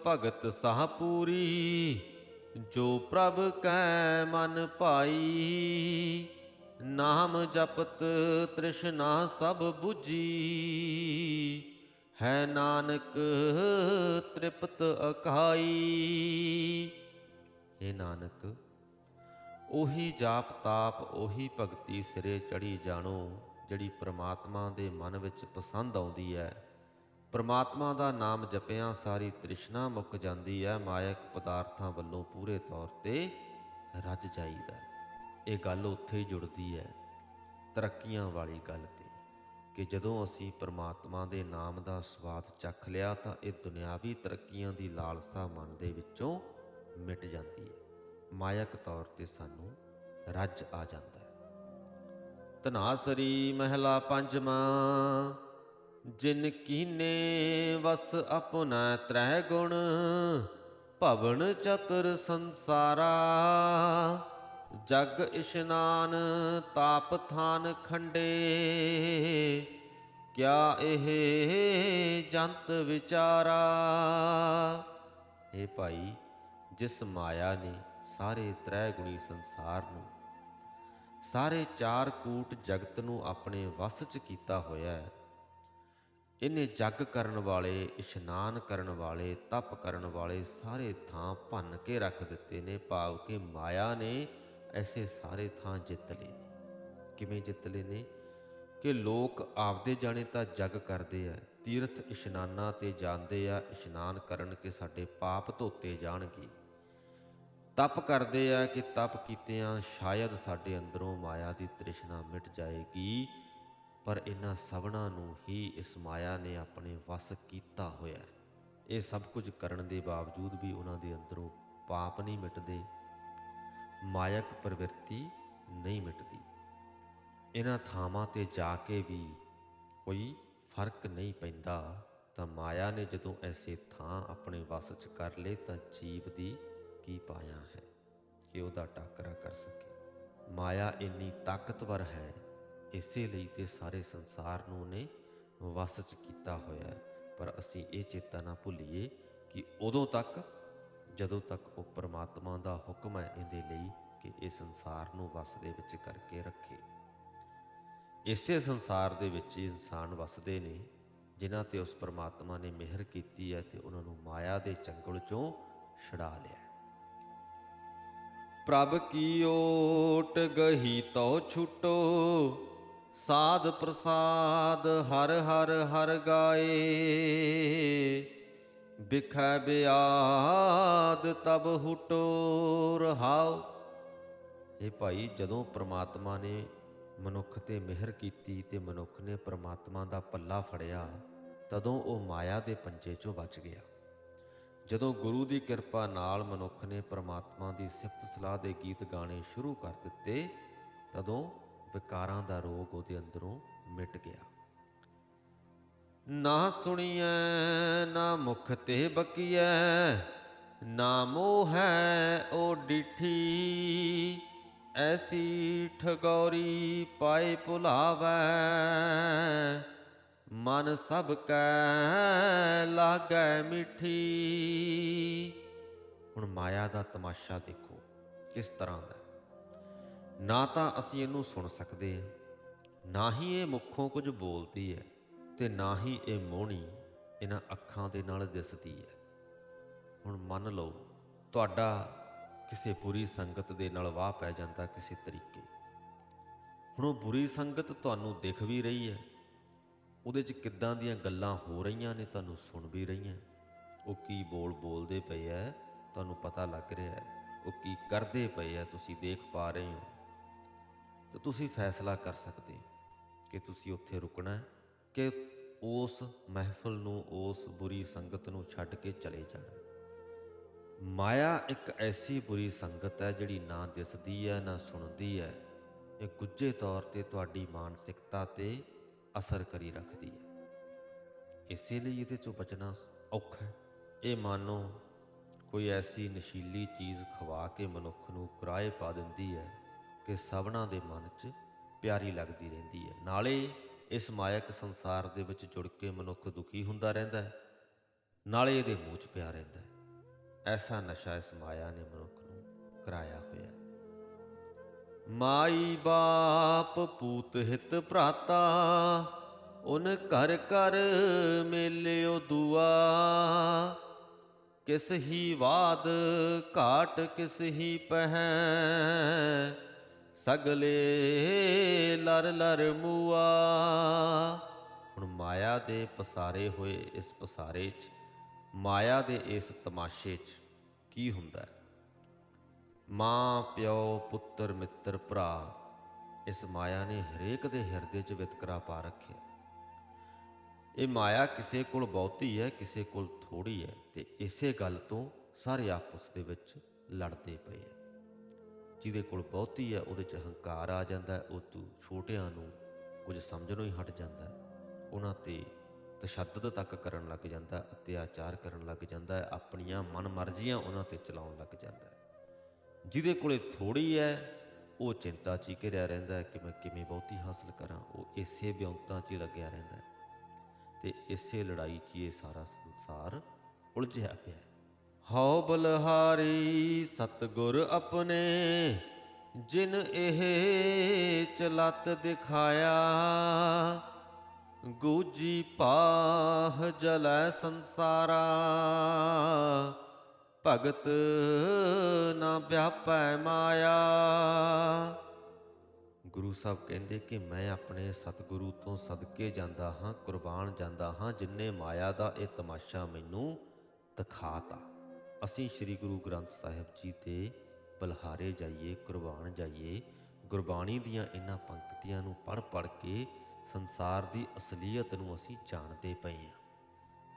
ਭਗਤ ਸਾਹ ਪੂਰੀ, ਜੋ ਪ੍ਰਭ ਕੈ ਮਨ ਭਾਈ ਨਾਮ ਜਪਤ ਤ੍ਰਿਸ਼ਨਾ ਸਭ 부ਜੀ ਹੈ ਨਾਨਕ ਤ੍ਰਿਪਤ ਅਕਾਈ ਏ ਨਾਨਕ, ਉਹੀ ਜਾਪ ਤਾਪ, ਉਹੀ ਭਗਤੀ ਸਿਰੇ ਚੜੀ ਜਾਣੋ, ਜਿਹੜੀ ਪ੍ਰਮਾਤਮਾ ਦੇ ਮਨ ਵਿੱਚ ਪਸੰਦ ਆਉਂਦੀ ਹੈ। ਪ੍ਰਮਾਤਮਾ ਦਾ ਨਾਮ ਜਪਿਆਂ ਸਾਰੀ ਤ੍ਰਿਸ਼ਨਾ ਮੁੱਕ ਜਾਂਦੀ ਹੈ, ਮਾਇਕ ਪਦਾਰਥਾਂ ਵੱਲੋਂ ਪੂਰੇ ਤੌਰ ਤੇ ਰੱਜ ਜਾਈਦਾ। ਇਹ ਗੱਲ ਉੱਥੇ ਹੀ ਜੁੜਦੀ ਹੈ, ਤਰੱਕੀਆਂ ਵਾਲੀ ਗੱਲ ਤੇ, ਕਿ ਜਦੋਂ ਅਸੀਂ ਪ੍ਰਮਾਤਮਾ ਦੇ ਨਾਮ ਦਾ ਸਵਾਦ ਚੱਖ ਲਿਆ ਤਾਂ ਇਹ ਦੁਨਿਆਵੀ ਤਰੱਕੀਆਂ ਦੀ ਲਾਲਸਾ ਮਨ ਦੇ ਵਿੱਚੋਂ ਮਿਟ ਜਾਂਦੀ ਹੈ। ਮਾਇਕ ਤੌਰ ਤੇ ਸਾਨੂੰ ਰੱਜ ਆ ਜਾਂਦਾ ਹੈ। ਤਨਾਸਰੀ ਮਹਿਲਾ ਪੰਜਵਾਂ, ਜਿਨ ਕੀਨੇ ਵਸ ਆਪਣਾ ਤ੍ਰੈ ਗੁਣ, ਭਵਨ ਚਤੁਰ ਸੰਸਾਰਾ। ਜਗ ਇਸ਼ਨਾਨ ਤਾਪ ਥਾਨ ਖੰਡੇ, ਕਿਆ ਇਹ ਜੰਤ ਵਿਚਾਰਾ? ਇਹ ਭਾਈ, ਜਿਸ ਮਾਇਆ ਨੇ ਸਾਰੇ ਤ੍ਰੈ ਗੁਣੀ ਸੰਸਾਰ ਨੂੰ ਸਾਰੇ ਚਾਰ ਕੂਟ ਜਗਤ ਨੂੰ ਆਪਣੇ ਵਸ 'ਚ ਕੀਤਾ ਹੋਇਆ ਹੈ, ਇਹਨੇ ਜਗ ਕਰਨ ਵਾਲੇ, ਇਸ਼ਨਾਨ ਕਰਨ ਵਾਲੇ, ਤਪ ਕਰਨ ਵਾਲੇ ਸਾਰੇ ਥਾਂ ਭੰਨ ਕੇ ਰੱਖ ਦਿੱਤੇ ਨੇ, ਭਾਵ ਕਿ ਮਾਇਆ ਨੇ ਐਸੇ ਸਾਰੇ ਥਾਂ ਜਿੱਤ ਲਏ ਨੇ। ਕਿਵੇਂ ਜਿੱਤ ਲਏ ਨੇ? ਕਿ ਲੋਕ ਆਪਦੇ ਜਾਣੇ ਤਾਂ ਜਗ ਕਰਦੇ ਆ, ਤੀਰਥ ਇਸ਼ਨਾਨਾਂ ਤੇ ਜਾਂਦੇ ਆ, ਇਸ਼ਨਾਨ ਕਰਨ ਕਿ ਸਾਡੇ ਪਾਪ ਧੋਤੇ ਜਾਣਗੇ। ਤਪ ਕਰਦੇ ਆ ਕਿ ਤਪ ਕੀਤਿਆਂ ਸ਼ਾਇਦ ਸਾਡੇ ਅੰਦਰੋਂ ਮਾਇਆ ਦੀ ਤ੍ਰਿਸ਼ਨਾ ਮਿਟ ਜਾਏਗੀ, ਪਰ ਇਹਨਾਂ ਸਭਨਾਂ ਨੂੰ ਹੀ ਇਸ ਮਾਇਆ ਨੇ ਆਪਣੇ ਵਸ ਕੀਤਾ ਹੋਇਆ ਇਹ ਸਭ ਕੁਝ ਕਰਨ ਦੇ ਬਾਵਜੂਦ ਵੀ ਉਹਨਾਂ ਦੇ ਅੰਦਰੋਂ ਪਾਪ ਨਹੀਂ ਮਿਟਦੇ। ਮਾਇਕ ਪ੍ਰਵਿਰਤੀ ਨਹੀਂ ਮਿਟਦੀ। ਇਹਨਾਂ ਥਾਵਾਂ ਤੇ ਜਾ ਕੇ ਵੀ ਕੋਈ ਫ਼ਰਕ ਨਹੀਂ ਪੈਂਦਾ। ਤਾਂ ਮਾਇਆ ਨੇ ਜਦੋਂ ਐਸੇ ਥਾਂ ਆਪਣੇ ਵਸ 'ਚ ਕਰ ਲਏ ਤਾਂ ਜੀਵ ਦੀ ਕੀ ਪਾਇਆ ਹੈ, ਕਿ ਉਹਦਾ ਟਾਕਰਾ ਕਰ ਸਕੇ। ਮਾਇਆ ਇੰਨੀ ਤਾਕਤਵਰ ਹੈ, ਇਸੇ ਲਈ ਤੇ ਸਾਰੇ ਸੰਸਾਰ ਨੂੰ ਉਹਨੇ ਵਸ 'ਚ ਕੀਤਾ ਹੋਇਆ ਹੈ। ਪਰ ਅਸੀਂ ਇਹ ਚੇਤਾ ਨਾ ਭੁੱਲੀਏ ਕਿ ਉਦੋਂ ਤੱਕ ਜਦੋਂ ਤੱਕ ਉਹ ਪ੍ਰਮਾਤਮਾ ਦਾ ਹੁਕਮ ਹੈ ਇਹਦੇ ਲਈ ਕਿ ਇਹ ਸੰਸਾਰ ਨੂੰ ਵਸ ਦੇ ਵਿੱਚ ਕਰਕੇ ਰੱਖੇ। ਇਸੇ ਸੰਸਾਰ ਦੇ ਵਿੱਚ ਹੀ ਇਨਸਾਨ ਵਸਦੇ ਨੇ, ਜਿਨ੍ਹਾਂ ਤੇ ਉਸ ਪ੍ਰਮਾਤਮਾ ਨੇ ਮਿਹਰ ਕੀਤੀ ਹੈ ਤੇ ਉਹਨਾਂ ਨੂੰ ਮਾਇਆ ਦੇ ਚੰਗਲ ਚੋਂ ਛੁਡਾ ਲਿਆ ਪ੍ਰਭ ਕੀ ਓਟ ਗਹੀ ਤਉ ਛੁਟੋ, ਸਾਧ ਪ੍ਰਸਾਦ ਹਰ ਹਰ ਹਰ ਗਾਏ। ਬਿਖੈ ਬਿਆਦ ਤਬ ਹੁਟੋ ਰਹਾਉ ਇਹ ਭਾਈ ਜਦੋਂ ਪ੍ਰਮਾਤਮਾ ਨੇ ਮਨੁੱਖ ਤੇ ਮਿਹਰ ਕੀਤੀ ਤੇ ਮਨੁੱਖ ਨੇ ਪ੍ਰਮਾਤਮਾ ਦਾ ਪੱਲਾ ਫੜਿਆ, ਤਦੋਂ ਉਹ ਮਾਇਆ ਦੇ ਪੰਜੇ 'ਚੋਂ ਬਚ ਗਿਆ। ਜਦੋਂ ਗੁਰੂ ਦੀ ਕਿਰਪਾ ਨਾਲ ਮਨੁੱਖ ਨੇ ਪ੍ਰਮਾਤਮਾ ਦੀ ਸਿਫਤ ਸਲਾਹ ਦੇ ਗੀਤ ਗਾਣੇ ਸ਼ੁਰੂ ਕਰ ਦਿੱਤੇ, ਤਦੋਂ ਵਿਕਾਰਾਂ ਦਾ ਰੋਗ ਉਹਦੇ ਅੰਦਰੋਂ ਮਿਟ ਗਿਆ। ਨਾ ਸੁਣੀਐ, ਨਾ ਮੁਖ ਤੇ ਬਕੀਐ, ਨਾ ਮੋਹ ਹੈ ਉਹ ਡਿਠੀ। ਐਸੀ ਠਗੌਰੀ ਪਾਏ ਭੁਲਾਵੈ, ਮਨ ਸਭ ਕੈ ਲਾਗੈ ਮਿੱਠੀ। ਹੁਣ ਮਾਇਆ ਦਾ ਤਮਾਸ਼ਾ ਦੇਖੋ, ਕਿਸ ਤਰ੍ਹਾਂ ਦਾ। ਨਾ ਤਾਂ ਅਸੀਂ ਇਹਨੂੰ ਸੁਣ ਸਕਦੇ ਹਾਂ, ਨਾ ਹੀ ਇਹ ਮੁੱਖੋਂ ਕੁਝ ਬੋਲਦੀ ਹੈ। ਤੇ ਨਾ ਹੀ ਇਹ ਮੋਹਣੀ ਇਹਨਾਂ ਅੱਖਾਂ ਦੇ ਨਾਲ ਦਿਸਦੀ ਹੈ। ਹੁਣ ਮੰਨ ਲਓ, ਤੁਹਾਡਾ ਕਿਸੇ ਬੁਰੀ ਸੰਗਤ ਦੇ ਨਾਲ ਵਾਹ ਪੈ ਜਾਂਦਾ ਕਿਸੇ ਤਰੀਕੇ। ਹੁਣ ਉਹ ਬੁਰੀ ਸੰਗਤ ਤੁਹਾਨੂੰ ਦਿਖ ਵੀ ਰਹੀ ਹੈ। ਉਹਦੇ 'ਚ ਕਿੱਦਾਂ ਦੀਆਂ ਗੱਲਾਂ ਹੋ ਰਹੀਆਂ ਨੇ ਤੁਹਾਨੂੰ ਸੁਣ ਵੀ ਰਹੀਆਂ। ਉਹ ਕੀ ਬੋਲ ਬੋਲਦੇ ਪਏ ਐ, ਤੁਹਾਨੂੰ ਪਤਾ ਲੱਗ ਰਿਹਾ ਹੈ। ਉਹ ਕੀ ਕਰਦੇ ਪਏ ਐ, ਤੁਸੀਂ ਦੇਖ ਪਾ ਰਹੇ ਹੋ। ਤੇ ਤੁਸੀਂ ਫੈਸਲਾ ਕਰ ਸਕਦੇ ਹੋ ਕਿ ਤੁਸੀਂ ਉੱਥੇ ਰੁਕਣਾ ਹੈ। ਕਿ ਉਸ ਮਹਿਫਲ ਨੂੰ, ਉਸ ਬੁਰੀ ਸੰਗਤ ਨੂੰ ਛੱਡ ਕੇ ਚਲੇ ਜਾਣਾ। ਮਾਇਆ ਇੱਕ ਐਸੀ ਬੁਰੀ ਸੰਗਤ ਹੈ ਜਿਹੜੀ ਨਾ ਦਿਸਦੀ ਹੈ, ਨਾ ਸੁਣਦੀ ਹੈ। ਇਹ ਗੁੱਝੇ ਤੌਰ ਤੇ ਤੁਹਾਡੀ ਮਾਨਸਿਕਤਾ ਤੇ ਅਸਰ ਕਰੀ ਰੱਖਦੀ ਹੈ। ਇਸੇ ਲਈ ਇਹਦੇ ਚੋਂ ਬਚਣਾ ਔਖਾ ਹੈ। ਇਹ ਮਾਨੋ ਕੋਈ ਐਸੀ ਨਸ਼ੀਲੀ ਚੀਜ਼ ਖਵਾ ਕੇ ਮਨੁੱਖ ਨੂੰ ਕਿਰਾਏ ਪਾ ਦਿੰਦੀ ਹੈ ਕਿ ਸਭਨਾਂ ਦੇ ਮਨ 'ਚ ਪਿਆਰੀ ਲੱਗਦੀ ਰਹਿੰਦੀ ਹੈ। ਨਾਲੇ ਇਸ ਮਾਇਕ ਸੰਸਾਰ ਦੇ ਵਿੱਚ ਜੁੜ ਕੇ ਮਨੁੱਖ ਦੁਖੀ ਹੁੰਦਾ ਰਹਿੰਦਾ ਹੈ, ਨਾਲੇ ਇਹਦੇ ਮੂੰਹ 'ਚ ਪਿਆ ਰਹਿੰਦਾ ਹੈ। ਐਸਾ ਨਸ਼ਾ ਇਸ ਮਾਇਆ ਨੇ ਮਨੁੱਖ ਨੂੰ ਕਰਾਇਆ ਹੋਇਆ ਮਾਈ ਬਾਪ ਪੂਤ ਹਿਤ ਭਰਾਤਾ, ਉਨ ਘਰ ਘਰ ਮੇਲਿਓ ਦੁਆ। ਕਿਸ ਹੀ ਬਾਦ ਘਾਟ ਕਿਸ ਹੀ ਪਹਿ ਸਗਲੇ ਲਰ ਲਰ ਮੂਆ। ਹੁਣ ਮਾਇਆ ਦੇ ਪਸਾਰੇ ਹੋਏ ਇਸ ਪਸਾਰੇ 'ਚ, ਮਾਇਆ ਦੇ ਇਸ ਤਮਾਸ਼ੇ 'ਚ ਕੀ ਹੁੰਦਾ ਹੈ? ਮਾਂ, ਪਿਓ, ਪੁੱਤਰ, ਮਿੱਤਰ, ਭਰਾ, ਇਸ ਮਾਇਆ ਨੇ ਹਰੇਕ ਦੇ ਹਿਰਦੇ 'ਚ ਵਿਤਕਰਾ ਪਾ ਰੱਖਿਆ। ਇਹ ਮਾਇਆ ਕਿਸੇ ਕੋਲ ਬਹੁਤੀ ਹੈ, ਕਿਸੇ ਕੋਲ ਥੋੜੀ ਹੈ ਤੇ ਇਸੇ ਗੱਲ ਤੋਂ ਸਾਰੇ ਆਪਸ ਦੇ ਵਿੱਚ ਲੜਦੇ ਪਏ ਆ ਜਿਹਦੇ ਕੋਲ ਬਹੁਤੀ ਹੈ ਉਹਦੇ 'ਚ ਹੰਕਾਰ ਆ ਜਾਂਦਾ ਉਹ ਤੋਂ ਛੋਟਿਆਂ ਨੂੰ ਕੁਝ ਸਮਝਣੋਂ ਹੀ ਹਟ ਜਾਂਦਾ ਉਹਨਾਂ ਤੇ ਤਸ਼ੱਦਦ ਤੱਕ ਕਰਨ ਲੱਗ ਜਾਂਦਾ ਅਤਿਆਚਾਰ ਕਰਨ ਲੱਗ ਜਾਂਦਾ ਹੈ, ਆਪਣੀਆਂ ਮਨਮਰਜ਼ੀਆਂ ਉਹਨਾਂ ਤੇ ਚਲਾਉਣ ਲੱਗ ਜਾਂਦਾ ਹੈ। ਜਿਹਦੇ ਕੋਲੇ ਥੋੜੀ ਹੈ, ਉਹ ਚਿੰਤਾ 'ਚ ਹੀ ਘਿਰਿਆ ਰਹਿੰਦਾ ਕਿ ਮੈਂ ਕਿਵੇਂ ਬਹੁਤੀ ਹਾਸਲ ਕਰਾਂ, ਉਹ ਇਸੇ ਵਿਉਂਤਾਂ 'ਚ ਹੀ ਲੱਗਿਆ ਰਹਿੰਦਾ ਹੈ। ਤੇ ਇਸੇ ਲੜਾਈ 'ਚ ਹੀ ਇਹ ਸਾਰਾ ਸੰਸਾਰ ਉਲਝਿਆ ਪਿਆ ਹੈ। ਹਉ ਬਲਹਾਰੀ ਸਤਗੁਰ ਆਪਣੇ, ਜਿਨ ਇਹ ਚਲਤ ਦਿਖਾਇਆ। ਗੂਜੀ ਪਾਹ ਜਲੈ ਸੰਸਾਰਾ, ਭਗਤ ਨਾ ਵਿਆਪੈ ਮਾਇਆ। ਗੁਰੂ ਸਾਹਿਬ ਕਹਿੰਦੇ ਕਿ ਮੈਂ ਆਪਣੇ ਸਤਿਗੁਰੂ ਤੋਂ ਸਦਕੇ ਜਾਂਦਾ ਹਾਂ, ਕੁਰਬਾਨ ਜਾਂਦਾ ਹਾਂ, ਜਿੰਨੇ ਮਾਇਆ ਦਾ ਇਹ ਤਮਾਸ਼ਾ ਮੈਨੂੰ ਦਿਖਾਤਾ। ਅਸੀਂ ਸ੍ਰੀ ਗੁਰੂ ਗ੍ਰੰਥ ਸਾਹਿਬ ਜੀ ਦੇ ਬਲਹਾਰੇ ਜਾਈਏ, ਕੁਰਬਾਨ ਜਾਈਏ, ਗੁਰਬਾਣੀ ਦੀਆਂ ਇਹਨਾਂ ਪੰਕਤੀਆਂ ਨੂੰ ਪੜ੍ਹ ਪੜ੍ਹ ਕੇ ਸੰਸਾਰ ਦੀ ਅਸਲੀਅਤ ਨੂੰ ਅਸੀਂ ਜਾਣਦੇ ਪਏ ਹਾਂ।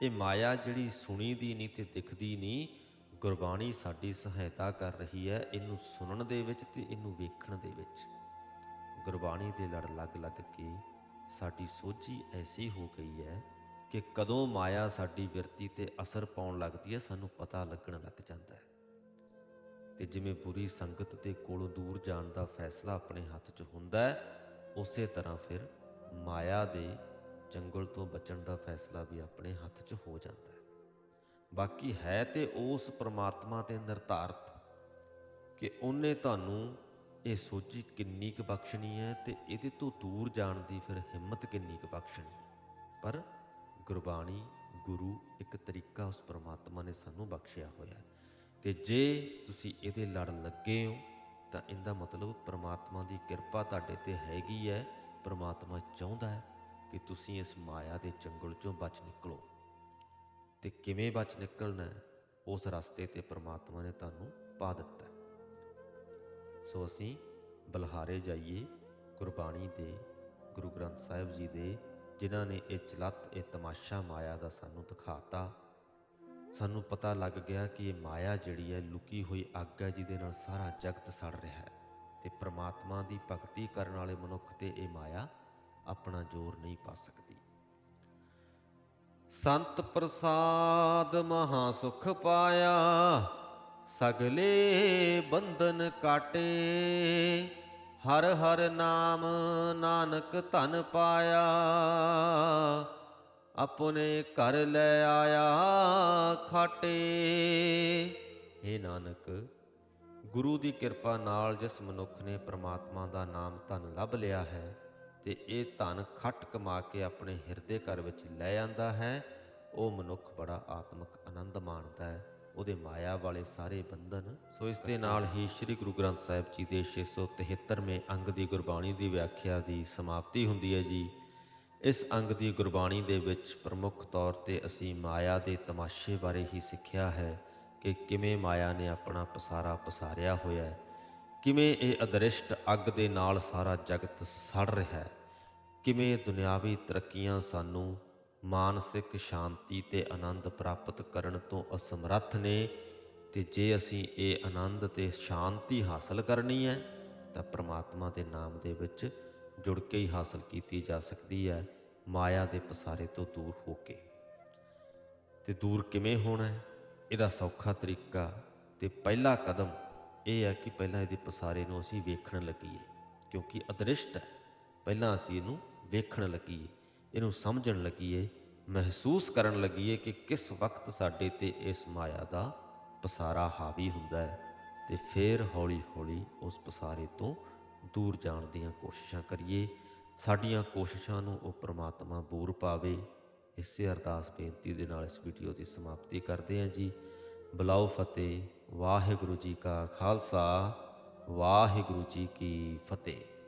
ਇਹ ਮਾਇਆ ਜਿਹੜੀ ਸੁਣੀ ਦੀ ਨਹੀਂ ਤੇ ਦਿਖਦੀ ਨਹੀਂ, ਗੁਰਬਾਣੀ ਸਾਡੀ ਸਹਾਇਤਾ ਕਰ ਰਹੀ ਹੈ ਇਹਨੂੰ ਸੁਣਨ ਦੇ ਵਿੱਚ ਤੇ ਇਹਨੂੰ ਵੇਖਣ ਦੇ ਵਿੱਚ। ਗੁਰਬਾਣੀ ਦੇ ਲੜ ਲੱਗ ਲੱਗ ਕੇ ਸਾਡੀ ਸੋਝੀ ਐਸੀ ਹੋ ਗਈ ਹੈ ਕਿ ਕਦੋਂ ਮਾਇਆ ਸਾਡੀ ਵਿਰਤੀ ਤੇ ਅਸਰ ਪਾਉਣ ਲੱਗਦੀ ਹੈ, ਸਾਨੂੰ ਪਤਾ ਲੱਗਣ ਲੱਗ ਜਾਂਦਾ ਹੈ। ਤੇ ਜਿਵੇਂ ਬੁਰੀ ਸੰਗਤ ਦੇ ਕੋਲੋਂ ਦੂਰ ਜਾਣ ਦਾ ਫੈਸਲਾ ਆਪਣੇ ਹੱਥ 'ਚ ਹੁੰਦਾ ਹੈ, ਉਸੇ ਤਰ੍ਹਾਂ ਫਿਰ ਮਾਇਆ ਦੇ ਜੰਗਲ ਤੋਂ ਬਚਣ ਦਾ ਫੈਸਲਾ ਵੀ ਆਪਣੇ ਹੱਥ 'ਚ ਹੋ ਜਾਂਦਾ ਹੈ। ਬਾਕੀ ਹੈ ਤੇ ਉਸ ਪ੍ਰਮਾਤਮਾ ਤੇ ਨਿਰਧਾਰਤ ਕਿ ਉਹਨੇ ਤੁਹਾਨੂੰ ਇਹ ਸੋਚੀ ਕਿੰਨੀ ਕੁ ਬਖਸ਼ਣੀ ਹੈ ਤੇ ਇਹਦੇ ਤੋਂ ਦੂਰ ਜਾਣ ਦੀ ਫਿਰ ਹਿੰਮਤ ਕਿੰਨੀ ਕੁ ਬਖਸ਼ਣੀ ਹੈ। ਪਰ ਗੁਰਬਾਣੀ ਗੁਰੂ ਇੱਕ ਤਰੀਕਾ ਉਸ ਪਰਮਾਤਮਾ ਨੇ ਸਾਨੂੰ ਬਖਸ਼ਿਆ ਹੋਇਆ ਹੈ। ਤੇ ਜੇ ਤੁਸੀਂ ਇਹਦੇ ਲੜ ਲੱਗੇ ਹੋ, ਤਾਂ ਇਹਦਾ ਮਤਲਬ ਪਰਮਾਤਮਾ ਦੀ ਕਿਰਪਾ ਤੁਹਾਡੇ ਤੇ ਹੈਗੀ ਹੈ। ਪਰਮਾਤਮਾ ਚਾਹੁੰਦਾ ਹੈ ਕਿ ਤੁਸੀਂ ਇਸ ਮਾਇਆ ਦੇ ਜੰਗਲ ਚੋਂ ਬਚ ਨਿਕਲੋ। ਤੇ ਕਿਵੇਂ ਬਚ ਨਿਕਲਣਾ ਉਸ ਰਸਤੇ ਤੇ ਪਰਮਾਤਮਾ ਨੇ ਤੁਹਾਨੂੰ ਪਾ ਦਿੱਤਾ ਸੋ ਅਸੀਂ ਬਲਹਾਰੇ ਜਾਈਏ ਗੁਰਬਾਣੀ ਦੇ ਗੁਰੂ ਗ੍ਰੰਥ ਸਾਹਿਬ ਜੀ ਦੇ ਜਿਨ੍ਹਾਂ ਨੇ ਇਹ ਚਲਤ, ਇਹ ਤਮਾਸ਼ਾ ਮਾਇਆ ਦਾ ਸਾਨੂੰ ਦਿਖਾਤਾ, ਸਾਨੂੰ ਪਤਾ ਲੱਗ ਗਿਆ ਕਿ ਇਹ ਮਾਇਆ ਜਿਹੜੀ ਹੈ ਲੁਕੀ ਹੋਈ ਅੱਗ ਹੈ, ਜਿਹਦੇ ਨਾਲ ਸਾਰਾ ਜਗਤ ਸੜ ਰਿਹਾ ਹੈ। ਤੇ ਪ੍ਰਮਾਤਮਾ ਦੀ ਭਗਤੀ ਕਰਨ ਵਾਲੇ ਮਨੁੱਖ ਤੇ ਇਹ ਮਾਇਆ ਆਪਣਾ ਜ਼ੋਰ ਨਹੀਂ ਪਾ ਸਕਦੀ। ਸੰਤ ਪ੍ਰਸਾਦ ਮਹਾ ਸੁਖ ਪਾਇਆ, ਸਗਲੇ ਬੰਧਨ ਕਾਟੇ। ਹਰ ਹਰ ਨਾਮ ਨਾਨਕ ਧਨ ਪਾਇਆ, ਆਪਣੇ ਘਰ ਲੈ ਆਇਆ ਖਾਟੇ। हे ਨਾਨਕ, ਗੁਰੂ ਦੀ ਕਿਰਪਾ ਨਾਲ ਜਿਸ ਮਨੁੱਖ ਨੇ ਪ੍ਰਮਾਤਮਾ ਦਾ ਨਾਮ ਧਨ ਲੱਭ ਲਿਆ ਹੈ, ਤੇ ਇਹ ਧਨ ਖੱਟ ਕਮਾ ਕੇ ਆਪਣੇ ਹਿਰਦੇ ਘਰ ਵਿੱਚ ਲੈ ਆਂਦਾ ਹੈ, ਉਹ ਮਨੁੱਖ ਬੜਾ ਆਤਮਿਕ ਆਨੰਦ ਮਾਣਦਾ ਹੈ। ਉਹਦੇ ਮਾਇਆ ਵਾਲੇ ਸਾਰੇ ਬੰਧਨ ਸੋ ਇਸ ਦੇ ਨਾਲ ਹੀ ਸ੍ਰੀ ਗੁਰੂ ਗ੍ਰੰਥ ਸਾਹਿਬ ਜੀ ਦੇ 673ਵੇਂ ਅੰਗ ਦੀ ਗੁਰਬਾਣੀ ਦੀ ਵਿਆਖਿਆ ਦੀ ਸਮਾਪਤੀ ਹੁੰਦੀ ਹੈ ਜੀ। ਇਸ ਅੰਗ ਦੀ ਗੁਰਬਾਣੀ ਦੇ ਵਿੱਚ ਪ੍ਰਮੁੱਖ ਤੌਰ ਤੇ ਅਸੀਂ ਮਾਇਆ ਦੇ ਤਮਾਸ਼ੇ ਬਾਰੇ ਹੀ ਸਿੱਖਿਆ ਹੈ ਕਿ ਕਿਵੇਂ ਮਾਇਆ ਨੇ ਆਪਣਾ ਪਸਾਰਾ ਪਸਾਰਿਆ ਹੋਇਆ ਹੈ। ਕਿਵੇਂ ਇਹ ਅਦ੍ਰਿਸ਼ਟ ਅੱਗ ਦੇ ਨਾਲ ਸਾਰਾ ਜਗਤ ਸੜ ਰਿਹਾ ਹੈ। ਕਿਵੇਂ ਦੁਨਿਆਵੀ ਤਰੱਕੀਆਂ ਸਾਨੂੰ ਮਾਨਸਿਕ ਸ਼ਾਂਤੀ ਤੇ ਆਨੰਦ ਪ੍ਰਾਪਤ ਕਰਨ ਤੋਂ ਅਸਮਰੱਥ ਨੇ ਤੇ ਜੇ ਅਸੀਂ ਇਹ ਆਨੰਦ ਤੇ ਸ਼ਾਂਤੀ ਹਾਸਲ ਕਰਨੀ ਹੈ, ਤਾਂ ਪ੍ਰਮਾਤਮਾ ਦੇ ਨਾਮ ਦੇ ਵਿੱਚ ਜੁੜ ਕੇ ਹੀ ਹਾਸਲ ਕੀਤੀ ਜਾ ਸਕਦੀ ਹੈ, ਮਾਇਆ ਦੇ ਪਸਾਰੇ ਤੋਂ ਦੂਰ ਹੋ ਕੇ। ਤੇ ਦੂਰ ਕਿਵੇਂ ਹੋਣਾ ਹੈ? ਇਹਦਾ ਸੌਖਾ ਤਰੀਕਾ ਤੇ ਪਹਿਲਾ ਕਦਮ ਇਹ ਹੈ ਕਿ ਪਹਿਲਾਂ ਇਹਦੇ ਪਸਾਰੇ ਨੂੰ ਅਸੀਂ ਵੇਖਣ ਲੱਗੀਏ, ਕਿਉਂਕਿ ਅਦ੍ਰਿਸ਼ਟ ਹੈ। ਪਹਿਲਾਂ ਅਸੀਂ ਇਹਨੂੰ ਵੇਖਣ ਲੱਗੀਏ। ਇਹਨੂੰ ਸਮਝਣ ਲੱਗੀਏ, ਮਹਿਸੂਸ ਕਰਨ ਲੱਗੀਏ ਕਿ ਕਿਸ ਵਕਤ ਸਾਡੇ ਤੇ ਇਸ ਮਾਇਆ ਦਾ ਪਸਾਰਾ ਹਾਵੀ ਹੁੰਦਾ ਹੈ ਤੇ ਫਿਰ ਹੌਲੀ-ਹੌਲੀ ਉਸ ਪਸਾਰੇ ਤੋਂ ਦੂਰ ਜਾਣ ਦੀਆਂ ਕੋਸ਼ਿਸ਼ਾਂ ਕਰੀਏ। ਸਾਡੀਆਂ ਕੋਸ਼ਿਸ਼ਾਂ ਨੂੰ ਉਹ ਪ੍ਰਮਾਤਮਾ ਬੂਰ ਪਾਵੇ। ਇਸੇ ਅਰਦਾਸ ਬੇਨਤੀ ਦੇ ਨਾਲ ਇਸ ਵੀਡੀਓ ਦੀ ਸਮਾਪਤੀ ਕਰਦੇ ਹਾਂ ਜੀ। ਬਲਾਉ ਫਤਿਹ, ਵਾਹਿਗੁਰੂ ਜੀ ਕਾ ਖਾਲਸਾ, ਵਾਹਿਗੁਰੂ ਜੀ ਕੀ ਫਤਿਹ।